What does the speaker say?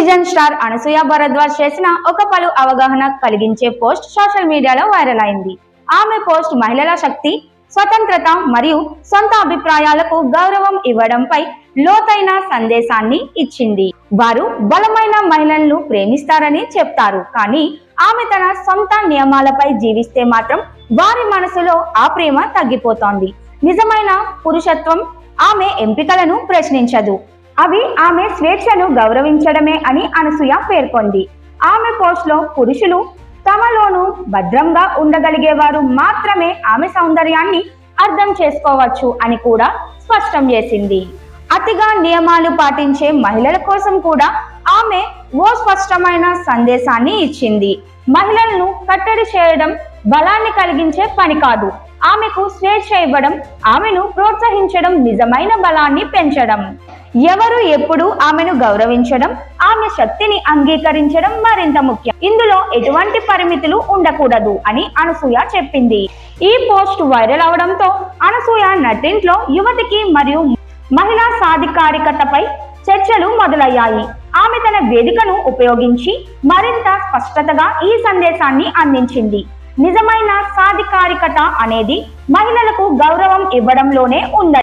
Serial star Anasuya Bharadwaj చేసిన ఒక పలు అవగాహన కలిగించే పోస్ట్ సోషల్ మీడియాలో వైరల్ అయింది. ఆమె పోస్ట్ మహిళల శక్తి స్వతంత్రత మరియు సొంత అభిప్రాయాలకు గౌరవం ఇవ్వడంపై లోతైన సందేశాన్ని ఇచ్చింది. వారు బలమైన మహిళలను ప్రేమిస్తారని చెప్తారు. కానీ ఆమె తన సొంత నియమాలపై జీవిస్తే మాత్రం వారి మనసులో ఆ ప్రేమ తగ్గిపోతోంది. నిజమైన పురుషత్వం ఆమె ఎంపికలను ప్రశ్నించదు. అవి ఆమె స్వేచ్ఛను గౌరవించడమే అని అనసూయ పేర్కొంది. ఆమె పోస్ట్లో పురుషులు తమలోనూ భద్రంగా ఉండగలిగేవారు మాత్రమే ఆమె సౌందర్యాన్ని అర్థం చేసుకోవచ్చు అని కూడా స్పష్టం చేసింది. అతిగా నియమాలు పాటించే మహిళల కోసం కూడా ఆమె ఓ స్పష్టమైన సందేశాన్ని ఇచ్చింది. మహిళలను కట్టడి చేయడం బలాన్ని కలిగించే పని కాదు. ఆమెకు స్వేచ్ఛ ఇవ్వడం ఆమెను ప్రోత్సహించడం నిజమైన బలాన్ని పెంచడం. ఎవరు ఎప్పుడు ఆమెను గౌరవించడం ఆమె శక్తిని అంగీకరించడం మరింత ముఖ్యం. ఇందులో ఎటువంటి పరిమితులు ఉండకూడదు అని అనసూయ చెప్పింది. ఈ పోస్ట్ వైరల్ అవడంతో అనసూయ నటింట్లో యువతికి మరియు మహిళా సాధికారికతపై చర్చలు మొదలయ్యాయి. ఆమె తన వేదికను ఉపయోగించి మరింత స్పష్టతగా ఈ సందేశాన్ని అందించింది. నిజమైన సాధికారికత అనేది మహిళలకు గౌరవం ఇవ్వడంలోనే ఉందని